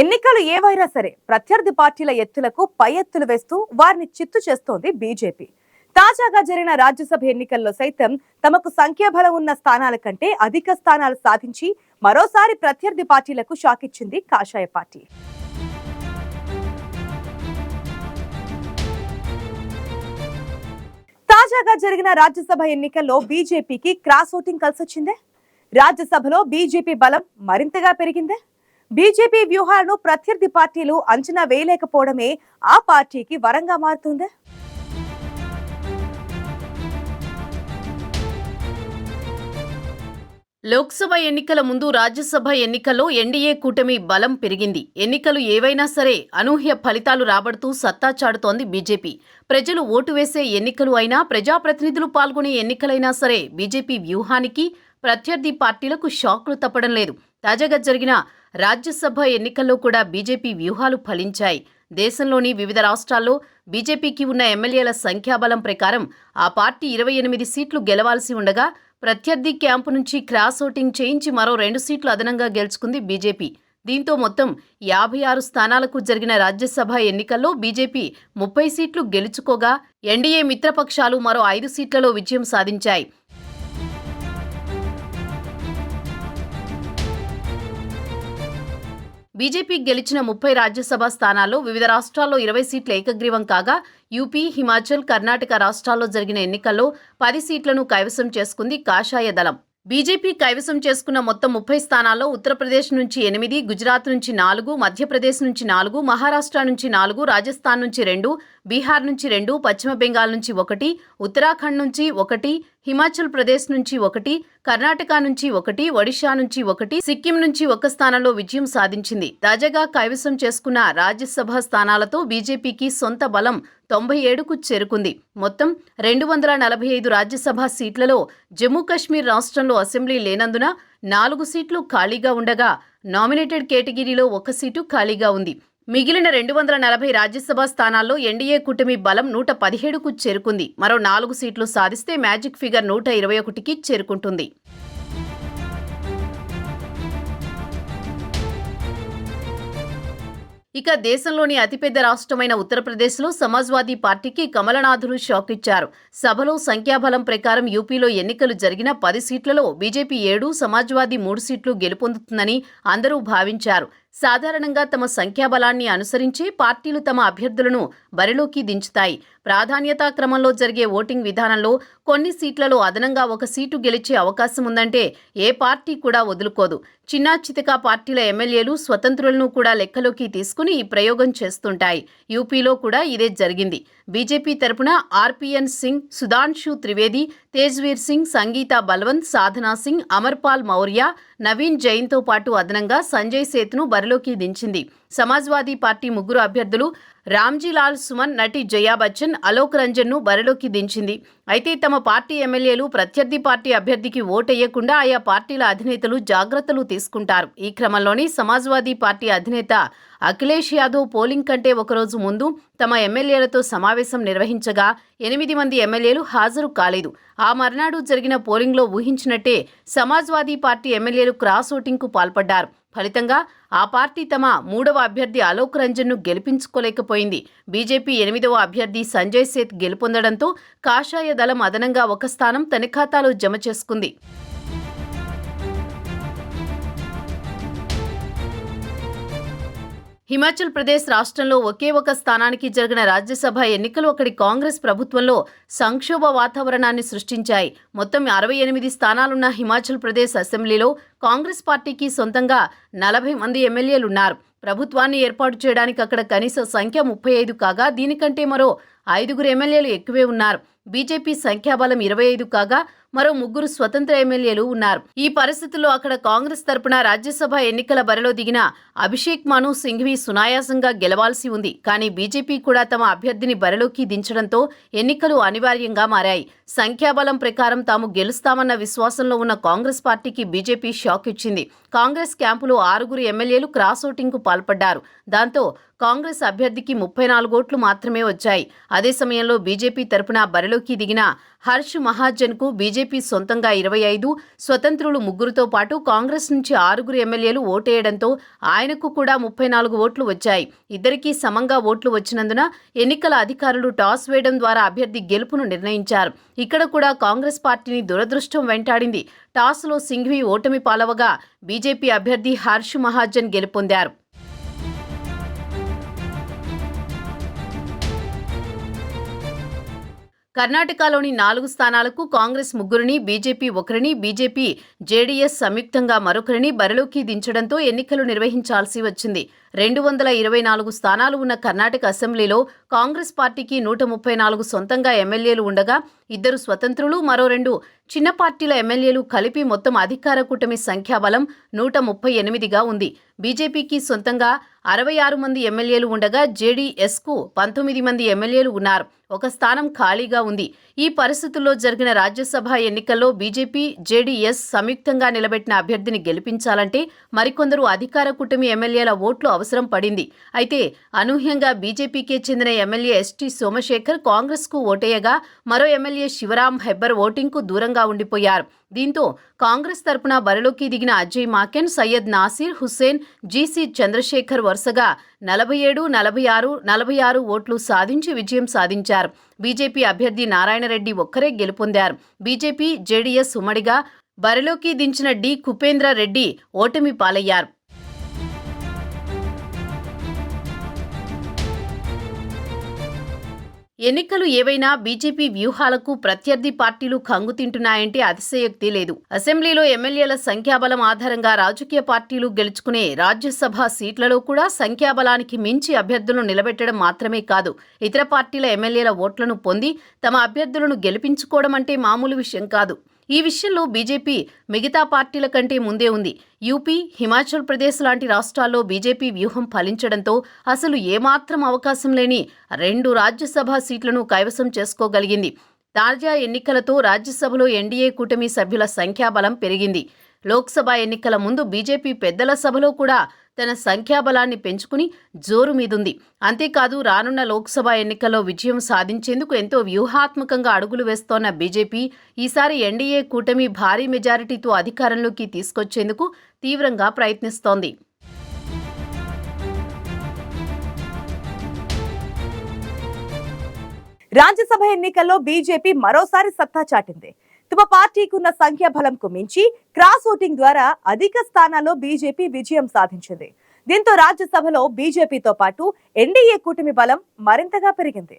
ఎన్నికలు ఏవైనా సరే ప్రత్యర్థి పార్టీల ఎత్తులకు పై ఎత్తులు వేస్తూ వారిని చిత్తు చేస్తోంది బీజేపీ. తాజాగా జరిగిన రాజ్యసభ ఎన్నికల్లో సైతం తమకు సంఖ్యాబలం ఉన్న స్థానాల కంటే అధిక స్థానాలు సాధించి మరోసారి ప్రత్యర్థి పార్టీలకు షాక్ ఇచ్చింది కాషాయ పార్టీ. తాజాగా జరిగిన రాజ్యసభ ఎన్నికల్లో బీజేపీకి క్రాస్ ఓటింగ్ కలిసొచ్చిందే? రాజ్యసభలో బీజేపీ బలం మరింతగా పెరిగిందే? బీజేపీ వ్యూహాలను ప్రత్యర్థి పార్టీలు అంచనా వేయలేకపోవడమే ఆ పార్టీకి వరంగా మారుతుంది. లోక్సభ ఎన్నికల ముందు రాజ్యసభ ఎన్నికల్లో ఎన్డీఏ కూటమి బలం పెరిగింది. ఎన్నికలు ఏవైనా సరే అనూహ్య ఫలితాలు రాబడుతూ సత్తా చాడుతోంది బీజేపీ. ప్రజలు ఓటు వేసే ఎన్నికలు అయినా ప్రజాప్రతినిధులు పాల్గొనే ఎన్నికలైనా సరే బీజేపీ వ్యూహానికి ప్రత్యర్థి పార్టీలకు షాక్లు తప్పడం లేదు. తాజాగా జరిగిన రాజ్యసభ ఎన్నికల్లో కూడా బీజేపీ వ్యూహాలు ఫలించాయి. దేశంలోని వివిధ రాష్ట్రాల్లో బీజేపీకి ఉన్న ఎమ్మెల్యేల సంఖ్యాబలం ప్రకారం ఆ పార్టీ ఇరవై ఎనిమిది సీట్లు గెలవాల్సి ఉండగా ప్రత్యర్థి క్యాంపు నుంచి క్రాస్ ఓటింగ్ చేయించి మరో రెండు సీట్లు అదనంగా గెలుచుకుంది బీజేపీ. దీంతో మొత్తం యాభై ఆరు స్థానాలకు జరిగిన రాజ్యసభ ఎన్నికల్లో బీజేపీ ముప్పై సీట్లు గెలుచుకోగా ఎన్డీఏ మిత్రపక్షాలు మరో ఐదు సీట్లలో విజయం సాధించాయి. బీజేపీ గెలిచిన ముప్పై రాజ్యసభ స్థానాల్లో వివిధ రాష్ట్రాల్లో ఇరవై సీట్లు ఏకగ్రీవం కాగా యూపీ హిమాచల్ కర్ణాటక రాష్ట్రాల్లో జరిగిన ఎన్నికల్లో పది సీట్లను కైవసం చేసుకుంది కాషాయ దళం. బీజేపీ కైవసం చేసుకున్న మొత్తం ముప్పై స్థానాల్లో ఉత్తరప్రదేశ్ నుంచి ఎనిమిది గుజరాత్ నుంచి నాలుగు మధ్యప్రదేశ్ నుంచి నాలుగు మహారాష్ట్ర నుంచి నాలుగు రాజస్థాన్ నుంచి రెండు బీహార్ నుంచి రెండు పశ్చిమ బెంగాల్ నుంచి ఒకటి ఉత్తరాఖండ్ నుంచి ఒకటి హిమాచల్ ప్రదేశ్ నుంచి ఒకటి కర్ణాటక నుంచి ఒకటి ఒడిషా నుంచి ఒకటి సిక్కిం నుంచి ఒక స్థానంలో విజయం సాధించింది. తాజాగా కైవసం చేసుకున్న రాజ్యసభ స్థానాలతో బీజేపీకి సొంత బలం తొంభై ఏడుకు చేరుకుంది. మొత్తం రెండు వందల నలభై ఐదు రాజ్యసభ సీట్లలో జమ్మూ కశ్మీర్ రాష్ట్రంలో అసెంబ్లీ లేనందున నాలుగు సీట్లు ఖాళీగా ఉండగా నామినేటెడ్ కేటగిరీలో ఒక సీటు ఖాళీగా ఉంది. మిగిలిన రెండు వందల నలభై రాజ్యసభ స్థానాల్లో ఎన్డీఏ కూటమి బలం నూట పదిహేడుకు చేరుకుంది. మరో నాలుగు సీట్లు సాధిస్తే మ్యాజిక్ ఫిగర్ నూట ఇరవై ఒకటికి చేరుకుంటుంది. ఇక దేశంలోని అతిపెద్ద రాష్ట్రమైన ఉత్తరప్రదేశ్లో సమాజ్వాదీ పార్టీకి కమలనాథులు షాక్ ఇచ్చారు. సభలో సంఖ్యాబలం ప్రకారం యూపీలో ఎన్నికలు జరిగిన పది సీట్లలో బీజేపీ ఏడు సమాజ్వాదీ మూడు సీట్లు గెలుపొందుతుందని అందరూ భావించారు. సాధారణంగా తమ సంఖ్యాబలాన్ని అనుసరించి పార్టీలు తమ అభ్యర్థులను బరిలోకి దించుతాయి. ప్రాధాన్యతా క్రమంలో జరిగే ఓటింగ్ విధానంలో కొన్ని సీట్లలో అదనంగా ఒక సీటు గెలిచే అవకాశం ఉందంటే ఏ పార్టీ కూడా వదులుకోదు. చిన్నా చితకా పార్టీల ఎమ్మెల్యేలు స్వతంత్రులను కూడా లెక్కలోకి తీసుకుని ఈ ప్రయోగం చేస్తుంటాయి. యూపీలో కూడా ఇదే జరిగింది. బీజేపీ తరపున ఆర్పిఎన్ సింగ్ సుధాంశు త్రివేది తేజ్వీర్ సింగ్ సంగీత బల్వంత్ సాధనా సింగ్ అమర్పాల్ మౌర్య నవీన్ జైన్తో పాటు అదనంగా సంజయ్ సేత్ను బరిలోకి దించింది. సమాజ్వాదీ పార్టీ ముగ్గురు అభ్యర్థులు రామ్జీలాల్ సుమన్ నటి జయా బచ్చన్ అలోక్ రంజన్ను బరిలోకి దించింది. అయితే తమ పార్టీ ఎమ్మెల్యేలు ప్రత్యర్థి పార్టీ అభ్యర్థికి ఓటేయకుండా ఆయా పార్టీల అధినేతలు జాగ్రత్తలు తీసుకుంటారు. ఈ క్రమంలోనే సమాజ్వాదీ పార్టీ అధినేత అఖిలేష్ యాదవ్ పోలింగ్ కంటే ఒకరోజు ముందు తమ ఎమ్మెల్యేలతో సమావేశం నిర్వహించగా ఎనిమిది మంది ఎమ్మెల్యేలు హాజరు కాలేదు. ఆ మర్నాడు జరిగిన పోలింగ్లో ఊహించినట్టే సమాజ్వాదీ పార్టీ ఎమ్మెల్యేలు క్రాస్ ఓటింగ్కు పాల్పడ్డారు. ఫలితంగా ఆ పార్టీ తమ మూడవ అభ్యర్థి అలోక్ రంజన్ను గెలిపించుకోలేకపోయింది. బీజేపీ ఎనిమిదవ అభ్యర్థి సంజయ్ సేత్ గెలుపొందడంతో కాషాయ దళం అదనంగా ఒక స్థానం తన ఖాతాలో జమ చేసుకుంది. హిమాచల్ ప్రదేశ్ రాష్ట్రంలో ఒకే ఒక స్థానానికి జరిగిన రాజ్యసభ ఎన్నికలు అక్కడి కాంగ్రెస్ ప్రభుత్వంలో సంక్షోభ వాతావరణాన్ని సృష్టించాయి. మొత్తం అరవై ఎనిమిది స్థానాలున్న హిమాచల్ ప్రదేశ్ అసెంబ్లీలో కాంగ్రెస్ పార్టీకి సొంతంగా నలభై మంది ఎమ్మెల్యేలున్నారు. ప్రభుత్వాన్ని ఏర్పాటు చేయడానికి అక్కడ కనీస సంఖ్య ముప్పై ఐదు కాగా దీనికంటే మరో ఐదుగురు ఎమ్మెల్యేలు ఎక్కువే ఉన్నారు. బీజేపీ సంఖ్యాబలం ఇరవై ఐదు కాగా మరో ముగ్గురు స్వతంత్ర ఎమ్మెల్యేలు ఉన్నారు. ఈ పరిస్థితుల్లో అక్కడ కాంగ్రెస్ తరపున రాజ్యసభ ఎన్నికల బరిలో దిగిన అభిషేక్ మను సింఘ్వి సునాయాసంగా గెలవాల్సి ఉంది. కానీ బీజేపీ కూడా తమ అభ్యర్థిని బరిలోకి దించడంతో ఎన్నికలు అనివార్యంగా మారాయి. సంఖ్యాబలం ప్రకారం తాము గెలుస్తామన్న విశ్వాసంలో ఉన్న కాంగ్రెస్ పార్టీకి బీజేపీ షాక్ ఇచ్చింది. కాంగ్రెస్ క్యాంపులో ఆరుగురు ఎమ్మెల్యేలు క్రాస్ ఓటింగ్కు పాల్పడ్డారు. దాంతో కాంగ్రెస్ అభ్యర్థికి ముప్పై నాలుగు ఓట్లు మాత్రమే వచ్చాయి. అదే సమయంలో బీజేపీ తరపున బరిలోకి దిగిన హర్ష్ మహాజన్కు బీజేపీ బీజేపీ సొంతంగా ఇరవై ఐదు స్వతంత్రులు ముగ్గురుతో పాటు కాంగ్రెస్ నుంచి ఆరుగురు ఎమ్మెల్యేలు ఓటేయడంతో ఆయనకు కూడా ముప్పై నాలుగు ఓట్లు వచ్చాయి. ఇద్దరికీ సమంగా ఓట్లు వచ్చినందున ఎన్నికల అధికారులు టాస్ వేయడం ద్వారా అభ్యర్థి గెలుపును నిర్ణయించారు. ఇక్కడ కూడా కాంగ్రెస్ పార్టీని దురదృష్టం వెంటాడింది. టాస్లో సింఘ్వి ఓటమి పాలవగా బీజేపీ అభ్యర్థి హర్ష్ మహాజన్ గెలుపొందారు. కర్ణాటకలోని నాలుగు స్థానాలకు కాంగ్రెస్ ముగ్గురిని బీజేపీ ఒకరిని బీజేపీ జేడీఎస్ సంయుక్తంగా మరొకరిని బరిలోకి దించడంతో ఎన్నికలు నిర్వహించాల్సి వచ్చింది. రెండు వందల ఇరవై నాలుగు స్థానాలు ఉన్న కర్ణాటక అసెంబ్లీలో కాంగ్రెస్ పార్టీకి నూట ముప్పై నాలుగు సొంతంగా ఎమ్మెల్యేలు ఉండగా ఇద్దరు స్వతంత్రులు మరో రెండు చిన్న పార్టీల ఎమ్మెల్యేలు కలిపి మొత్తం అధికార కూటమి సంఖ్యాబలం నూట ముప్పై ఎనిమిదిగా ఉంది. బీజేపీకి సొంతంగా అరవై ఆరు మంది ఎమ్మెల్యేలు ఉండగా జేడీఎస్కు పంతొమ్మిది మంది ఎమ్మెల్యేలు ఉన్నారు. ఒక స్థానం ఖాళీగా ఉంది. ఈ పరిస్థితుల్లో జరిగిన రాజ్యసభ ఎన్నికల్లో బీజేపీ జేడీఎస్ సంయుక్తంగా నిలబెట్టిన అభ్యర్థిని గెలిపించాలంటే మరికొందరు అధికార కూటమి ఎమ్మెల్యేల ఓట్లు అవసరం పడింది. అయితే అనూహ్యంగా బీజేపీకే చెందిన ఎమ్మెల్యే ఎస్టీ సోమశేఖర్ కాంగ్రెస్కు ఓటేయగా మరో ఎమ్మెల్యే శివరాం హెబ్బర్ ఓటింగ్కు దూరంగా ఉండిపోయారు. దీంతో కాంగ్రెస్ తరపున బరిలోకి దిగిన అజయ్ మాకెన్ సయ్యద్ నాసిర్ హుస్సేన్ జీసీ చంద్రశేఖర్ వరుసగా నలభై ఏడు నలభై ఆరు నలభై ఆరు ఓట్లు సాధించి విజయం సాధించారు. బీజేపీ అభ్యర్థి నారాయణరెడ్డి ఒక్కరే గెలుపొందారు. బీజేపీ జేడీఎస్ ఉమ్మడిగా బరిలోకి దించిన డి కుపేంద్ర రెడ్డి ఓటమి పాలయ్యారు. ఎన్నికలు ఏవైనా బీజేపీ వ్యూహాలకు ప్రత్యర్థి పార్టీలు కంగు తింటున్నాయంటే అతిశయోక్తి లేదు. అసెంబ్లీలో ఎమ్మెల్యేల సంఖ్యాబలం ఆధారంగా రాజకీయ పార్టీలు గెలుచుకునే రాజ్యసభ సీట్లలో కూడా సంఖ్యాబలానికి మించి అభ్యర్థులను నిలబెట్టడం మాత్రమే కాదు ఇతర పార్టీల ఎమ్మెల్యేల ఓట్లను పొంది తమ అభ్యర్థులను గెలిపించుకోవడం అంటే మామూలు విషయం కాదు. ఈ విషయంలో బీజేపీ మిగతా పార్టీల కంటే ముందే ఉంది. యూపీ హిమాచల్ ప్రదేశ్ లాంటి రాష్ట్రాల్లో బీజేపీ వ్యూహం ఫలించడంతో అసలు ఏమాత్రం అవకాశం లేని రెండు రాజ్యసభ సీట్లను కైవసం చేసుకోగలిగింది. తాజా ఎన్నికలతో రాజ్యసభలో ఎన్డీఏ కూటమి సభ్యుల సంఖ్యాబలం పెరిగింది. లోక్సభ ఎన్నికల ముందు బీజేపీ పెద్దల సభలో కూడా తన సంఖ్యాబలాన్ని పెంచుకుని జోరు మీదుంది. అంతేకాదు రానున్న లోక్సభ ఎన్నికల్లో విజయం సాధించేందుకు ఎంతో వ్యూహాత్మకంగా అడుగులు వేస్తోన్న బీజేపీ ఈసారి ఎన్డీఏ కూటమి భారీ మెజారిటీతో అధికారంలోకి తీసుకొచ్చేందుకు తీవ్రంగా ప్రయత్నిస్తోంది. రాజ్యసభ ఎన్నికల్లో బీజేపీ మరోసారి సత్తా చాటింది. తమ పార్టీకి ఉన్న సంఖ్యాబలంకు మించి క్రాస్ ఓటింగ్ ద్వారా అధిక స్థానాల్లో బీజేపీ విజయం సాధించింది. దీంతో రాజ్యసభలో బీజేపీతో పాటు ఎన్డీఏ కూటమి బలం మరింతగా పెరిగింది.